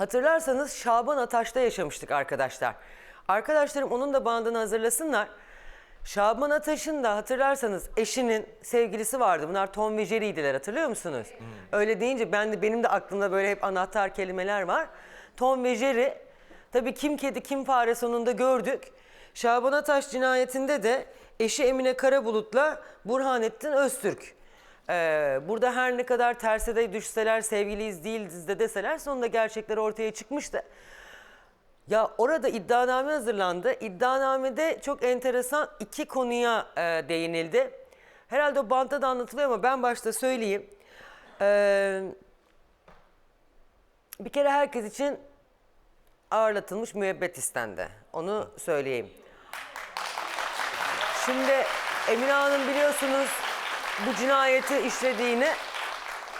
Hatırlarsanız Şaban Ataş'ta yaşamıştık arkadaşlar. Arkadaşlarım onun da bandını hazırlasınlar. Şaban Ataş'ın da hatırlarsanız eşinin sevgilisi vardı. Bunlar Tom ve Jerry'diler hatırlıyor musunuz? Öyle deyince ben de benim de aklımda böyle hep anahtar kelimeler var. Tom ve Jerry tabii kim kedi kim fare sonunda gördük. Şaban Ataş cinayetinde de eşi Emine Karabulut'la Burhanettin Öztürk. Ee, burada her ne kadar terse de düşseler sevgiliyiz değiliz de deseler sonunda gerçekler ortaya çıkmıştı. Ya orada iddianame hazırlandı. İddianamede çok enteresan iki konuya e, değinildi. Herhalde o bantta da anlatılıyor ama ben başta söyleyeyim. Ee, bir kere herkes için ağırlatılmış müebbet istendi. Onu söyleyeyim. Şimdi Emine Hanım biliyorsunuz bu cinayeti işlediğini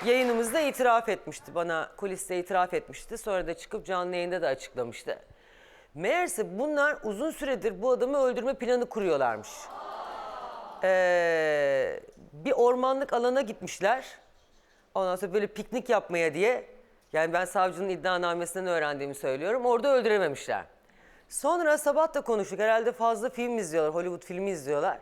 yayınımızda itiraf etmişti. Bana kuliste itiraf etmişti. Sonra da çıkıp canlı yayında da açıklamıştı. Meğerse bunlar uzun süredir bu adamı öldürme planı kuruyorlarmış. Ee, bir ormanlık alana gitmişler. Ondan sonra böyle piknik yapmaya diye. Yani ben savcının iddianamesinden öğrendiğimi söylüyorum. Orada öldürememişler. Sonra sabah da konuştuk. Herhalde fazla film izliyorlar. Hollywood filmi izliyorlar.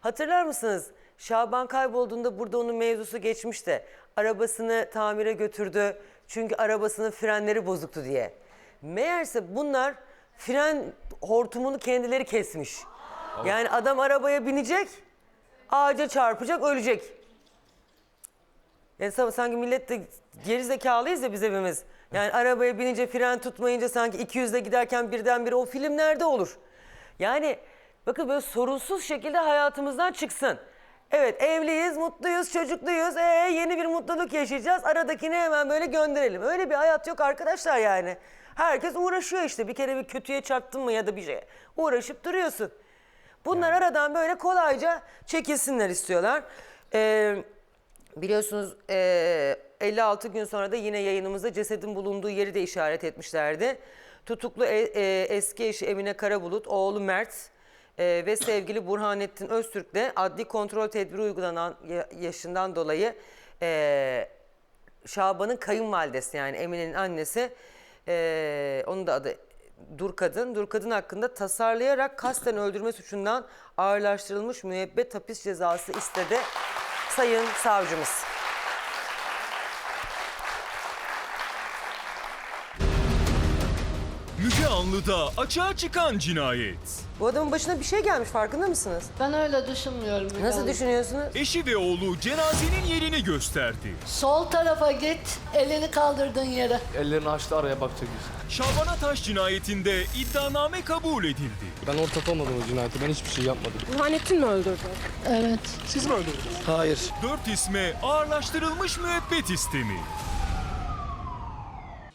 Hatırlar mısınız? Şaban kaybolduğunda burada onun mevzusu geçmişti. Arabasını tamire götürdü. Çünkü arabasının frenleri bozuktu diye. Meğerse bunlar fren hortumunu kendileri kesmiş. Yani adam arabaya binecek, ağaca çarpacak, ölecek. Yani sa- sanki millet de geri zekalıyız ya biz hepimiz. Yani arabaya binince fren tutmayınca sanki 200'de giderken birdenbire o film nerede olur? Yani bakın böyle sorunsuz şekilde hayatımızdan çıksın. Evet evliyiz, mutluyuz, çocukluyuz. Ee, yeni bir mutluluk yaşayacağız. Aradakini hemen böyle gönderelim. Öyle bir hayat yok arkadaşlar yani. Herkes uğraşıyor işte. Bir kere bir kötüye çarptın mı ya da bir şeye uğraşıp duruyorsun. Bunlar aradan böyle kolayca çekilsinler istiyorlar. Ee, Biliyorsunuz eee, 56 gün sonra da yine yayınımızda cesedin bulunduğu yeri de işaret etmişlerdi. Tutuklu e- e, eski eşi Emine Karabulut, oğlu Mert eee, ve sevgili Burhanettin Öztürk'le adli kontrol tedbiri uygulanan ya- yaşından dolayı eee, Şaban'ın kayınvalidesi yani Emine'nin annesi eee, onun da adı Dur Kadın. Dur Kadın hakkında tasarlayarak kasten öldürme suçundan ağırlaştırılmış müebbet hapis cezası istedi Sayın Savcımız. Müge Anlı'da açığa çıkan cinayet. Bu adamın başına bir şey gelmiş farkında mısınız? Ben öyle düşünmüyorum. Nasıl Hanım. düşünüyorsunuz? Eşi ve oğlu cenazenin yerini gösterdi. Sol tarafa git, elini kaldırdığın yere. Ellerini açtı araya bakacak işte. Şaban Ataş cinayetinde iddianame kabul edildi. Ben ortak olmadım o cinayeti. Ben hiçbir şey yapmadım. Burhanettin mi öldürdü? Evet. Hayır. Dört isme ağırlaştırılmış müebbet istemi.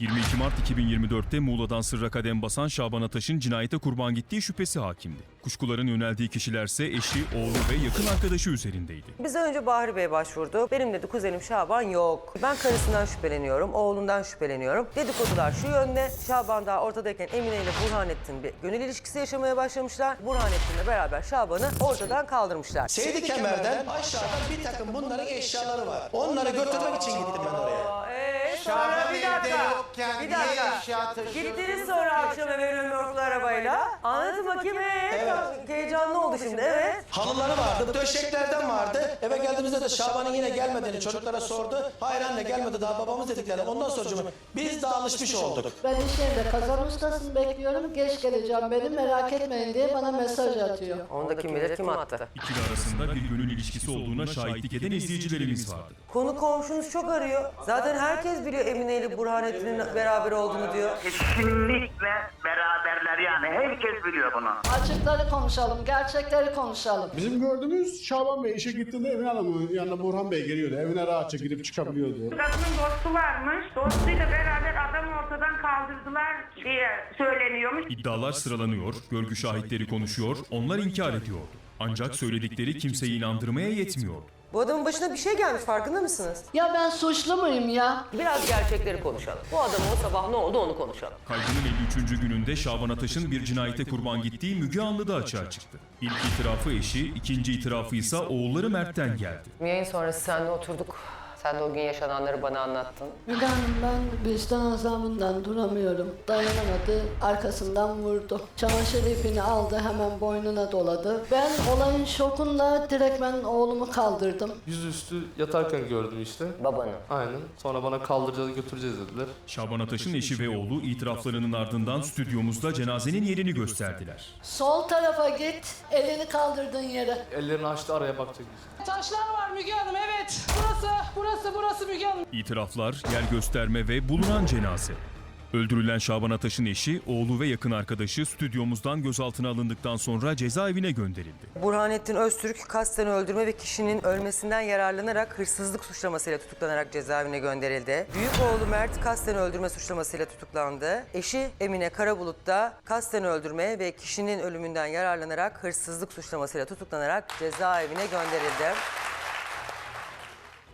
22 Mart 2024'te Muğla'dan sırra kadem basan Şaban Ataş'ın cinayete kurban gittiği şüphesi hakimdi. Kuşkuların yöneldiği kişilerse eşi, oğlu ve yakın arkadaşı üzerindeydi. Biz önce Bahri Bey başvurdu. Benim dedi kuzenim Şaban yok. Ben karısından şüpheleniyorum, oğlundan şüpheleniyorum. Dedikodular şu yönde. Şaban daha ortadayken Emine ile Burhanettin bir gönül ilişkisi yaşamaya başlamışlar. Burhanettin'le beraber Şaban'ı ortadan kaldırmışlar. Seydi Kemer'den aşağıda bir takım bunların eşyaları var. Onları götürmek için gittim ben oraya. Sonra bir dakika. yokken Bir niye dakika. eşya taşıyorsun? Gittiniz sonra akşam eve römorklu arabayla. Anlatın bakayım ee. Heyecanlı oldu şimdi evet. Halıları vardı, döşeklerden vardı. Eve geldiğimizde de Şaban'ın yine gelmediğini çocuklara sordu. Hayır anne gelmedi daha babamız dedikleri. Ondan sonra biz de alışmış olduk. Ben iş yerinde kazan ustasını bekliyorum. Geç geleceğim beni merak etmeyin diye bana mesaj atıyor. Onu da kim bilir kim attı. İkili arasında bir gönül ilişkisi olduğuna şahitlik eden izleyicilerimiz vardı. Konu komşunuz çok arıyor. Zaten herkes biliyor Emine ile Burhanettin'in beraber olduğunu diyor. Kesinlikle beraberler yani. Herkes biliyor bunu. Açıkları konuşalım, gerçekleri konuşalım. Bizim gördüğümüz Şaban Bey işe gittiğinde Emine Hanım'ın yanına Burhan Bey geliyordu. Evine rahatça girip çıkabiliyordu. Kadının dostu varmış. Dostuyla beraber adamı ortadan kaldırdılar diye söyleniyormuş. İddialar sıralanıyor, görgü şahitleri konuşuyor, onlar inkar ediyordu. Ancak söyledikleri kimseyi inandırmaya yetmiyordu. Bu adamın başına bir şey gelmiş farkında mısınız? Ya ben suçlu muyum ya? Biraz gerçekleri konuşalım. Bu adamın o sabah ne oldu onu konuşalım. Kaygının 53. gününde Şaban Ataş'ın bir cinayete kurban gittiği Müge Anlı'da açığa çıktı. İlk itirafı eşi, ikinci itirafı ise oğulları Mert'ten geldi. Yayın sonrası seninle oturduk. Sen de o gün yaşananları bana anlattın. Müge Hanım ben vicdan azabından duramıyorum. Dayanamadı, arkasından vurdu. Çamaşır ipini aldı, hemen boynuna doladı. Ben olayın şokunda direkt ben oğlumu kaldırdım. Yüzüstü yatarken gördüm işte. Babanı. Aynen. Sonra bana kaldıracağız götüreceğiz dediler. Şaban Ataş'ın eşi ve oğlu itiraflarının ardından stüdyomuzda cenazenin yerini gösterdiler. Sol tarafa git, elini kaldırdığın yere. Ellerini açtı araya bakacak. Taşlar var Müge Hanım evet. Burası, burası, burası Müge Hanım. İtiraflar, yer gösterme ve bulunan cenaze. Öldürülen Şaban Ataş'ın eşi, oğlu ve yakın arkadaşı stüdyomuzdan gözaltına alındıktan sonra cezaevine gönderildi. Burhanettin Öztürk kasten öldürme ve kişinin ölmesinden yararlanarak hırsızlık suçlamasıyla tutuklanarak cezaevine gönderildi. Büyük oğlu Mert kasten öldürme suçlamasıyla tutuklandı. Eşi Emine Karabulut da kasten öldürme ve kişinin ölümünden yararlanarak hırsızlık suçlamasıyla tutuklanarak cezaevine gönderildi.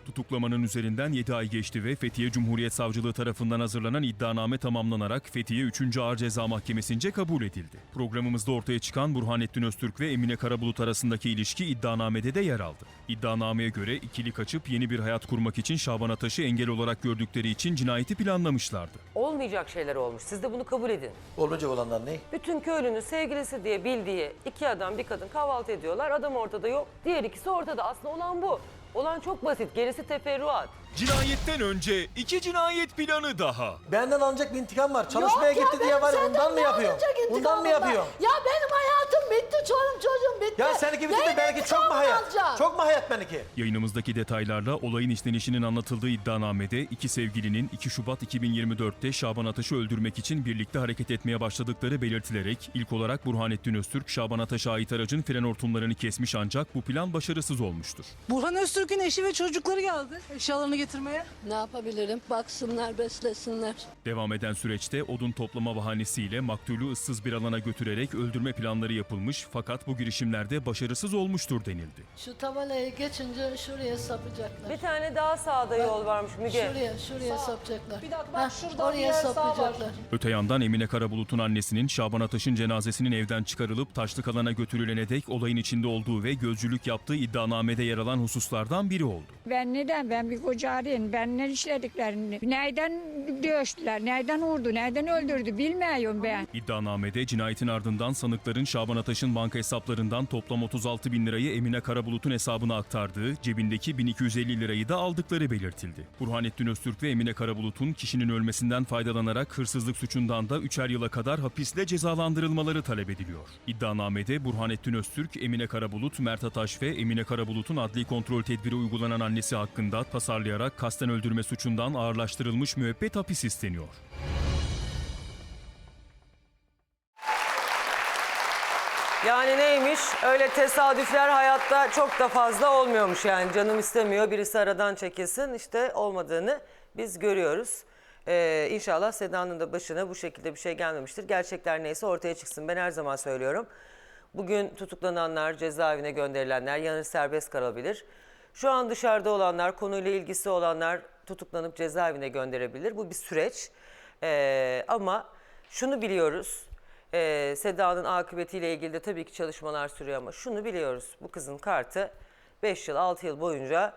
Tutuklamanın üzerinden 7 ay geçti ve Fethiye Cumhuriyet Savcılığı tarafından hazırlanan iddianame tamamlanarak Fethiye 3. Ağır Ceza Mahkemesi'nce kabul edildi. Programımızda ortaya çıkan Burhanettin Öztürk ve Emine Karabulut arasındaki ilişki iddianamede de yer aldı. İddianameye göre ikili kaçıp yeni bir hayat kurmak için Şaban Ataş'ı engel olarak gördükleri için cinayeti planlamışlardı. Olmayacak şeyler olmuş. Siz de bunu kabul edin. Olmayacak olanlar ne? Bütün köylünün sevgilisi diye bildiği iki adam bir kadın kahvaltı ediyorlar. Adam ortada yok. Diğer ikisi ortada. Aslında olan bu. Olan çok basit. Gerisi teferruat. Cinayetten önce iki cinayet planı daha. Benden alınacak bir intikam var. Çalışmaya Yok ya, gitti diye benim var ya senden bundan mı ne yapıyor? alınacak Bundan mı yapıyor? Ya benim hayatım bitti, çocuğum çocuğum bitti. Ya seninki bitti de Neyin benimki çok mu intikamını hayat? alacağım? Çok mu hayat benimki? Yayınımızdaki detaylarla olayın işlenişinin anlatıldığı iddianamede iki sevgilinin 2 Şubat 2024'te Şaban Ataş'ı öldürmek için birlikte hareket etmeye başladıkları belirtilerek ilk olarak Burhanettin Öztürk Şaban Ataş'a ait aracın fren hortumlarını kesmiş ancak bu plan başarısız olmuştur. Burhan Öztürk'ün eşi ve çocukları geldi eşyalarını getirmeye. Ne yapabilirim? Baksınlar, beslesinler. Devam eden süreçte odun toplama bahanesiyle maktulü ıssız bir alana götürerek öldürme planları yapılmış fakat bu girişimlerde başarısız olmuştur denildi. Şu tabelayı geçince şuraya sapacaklar. Bir tane daha sağda yol varmış Müge. Şuraya, şuraya sapacaklar. Bir dakika, bak Heh, şurada bir oraya yer sağ var. sapacaklar. Öte yandan Emine Karabulut'un annesinin Şaban Ataş'ın cenazesinin evden çıkarılıp taşlık alana götürülene dek olayın içinde olduğu ve gözcülük yaptığı iddianamede yer alan hususlardan biri oldu. Ben neden? Ben bir koca arayayım. Ben ne işlediklerini? Nereden dövüştüler? Nereden vurdu? Nereden öldürdü? Bilmiyorum ben. İddianamede cinayetin ardından sanıkların Şaban Ataş'ın banka hesaplarından toplam 36 bin lirayı Emine Karabulut'un hesabına aktardığı, cebindeki 1250 lirayı da aldıkları belirtildi. Burhanettin Öztürk ve Emine Karabulut'un kişinin ölmesinden faydalanarak hırsızlık suçundan da 3'er yıla kadar hapisle cezalandırılmaları talep ediliyor. İddianamede Burhanettin Öztürk, Emine Karabulut, Mert Ataş ve Emine Karabulut'un adli kontrol tedbiri uygulanan annesi hakkında tasarlayarak kasten öldürme suçundan ağırlaştırılmış müebbet hapis isteniyor. Yani neymiş? Öyle tesadüfler hayatta çok da fazla olmuyormuş yani. Canım istemiyor birisi aradan çekilsin. İşte olmadığını biz görüyoruz. Ee, inşallah Seda'nın da başına bu şekilde bir şey gelmemiştir. Gerçekler neyse ortaya çıksın. Ben her zaman söylüyorum. Bugün tutuklananlar, cezaevine gönderilenler yarın serbest kalabilir. Şu an dışarıda olanlar, konuyla ilgisi olanlar tutuklanıp cezaevine gönderebilir. Bu bir süreç. Ee, ama şunu biliyoruz. Ee, Seda'nın akıbetiyle ilgili de tabii ki çalışmalar sürüyor ama şunu biliyoruz. Bu kızın kartı 5 yıl 6 yıl boyunca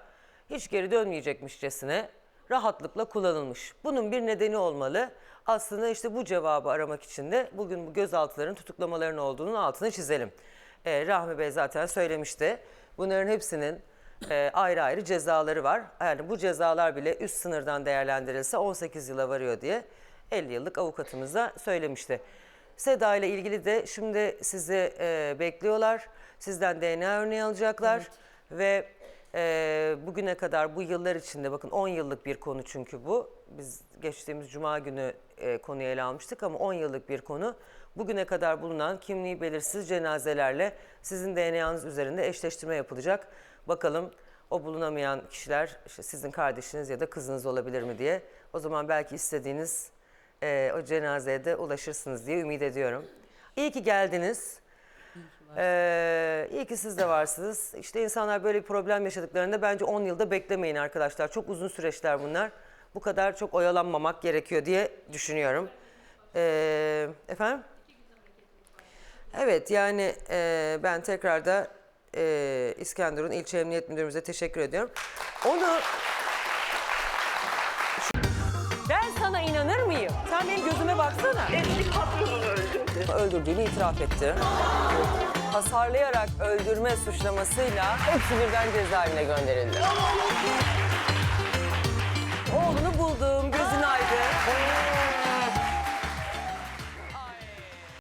hiç geri dönmeyecekmişçesine rahatlıkla kullanılmış. Bunun bir nedeni olmalı. Aslında işte bu cevabı aramak için de bugün bu gözaltıların tutuklamaların olduğunun altını çizelim. Ee, Rahmi Bey zaten söylemişti. Bunların hepsinin e, ayrı ayrı cezaları var. Yani bu cezalar bile üst sınırdan değerlendirilse 18 yıla varıyor diye 50 yıllık avukatımız da söylemişti. Seda ile ilgili de şimdi sizi e, bekliyorlar. Sizden DNA örneği alacaklar ve e, bugüne kadar bu yıllar içinde bakın 10 yıllık bir konu çünkü bu. Biz geçtiğimiz cuma günü e, konuyu ele almıştık ama 10 yıllık bir konu. Bugüne kadar bulunan kimliği belirsiz cenazelerle sizin DNA'nız üzerinde eşleştirme yapılacak. Bakalım o bulunamayan kişiler işte sizin kardeşiniz ya da kızınız olabilir mi diye. O zaman belki istediğiniz e, o cenazeye de ulaşırsınız diye ümit ediyorum. İyi ki geldiniz. Ee, iyi ki siz de varsınız. İşte insanlar böyle bir problem yaşadıklarında bence 10 yılda beklemeyin arkadaşlar. Çok uzun süreçler bunlar. Bu kadar çok oyalanmamak gerekiyor diye düşünüyorum. Ee, efendim? Evet yani e, ben tekrar da e, İskenderun İlçe Emniyet Müdürümüze teşekkür ediyorum. Onu... Ben sana inanır mıyım? Sen benim gözüme baksana. Eski patronunu öldürdü. Öldürdüğünü itiraf etti. Hasarlayarak öldürme suçlamasıyla hepsi birden cezaevine gönderildi.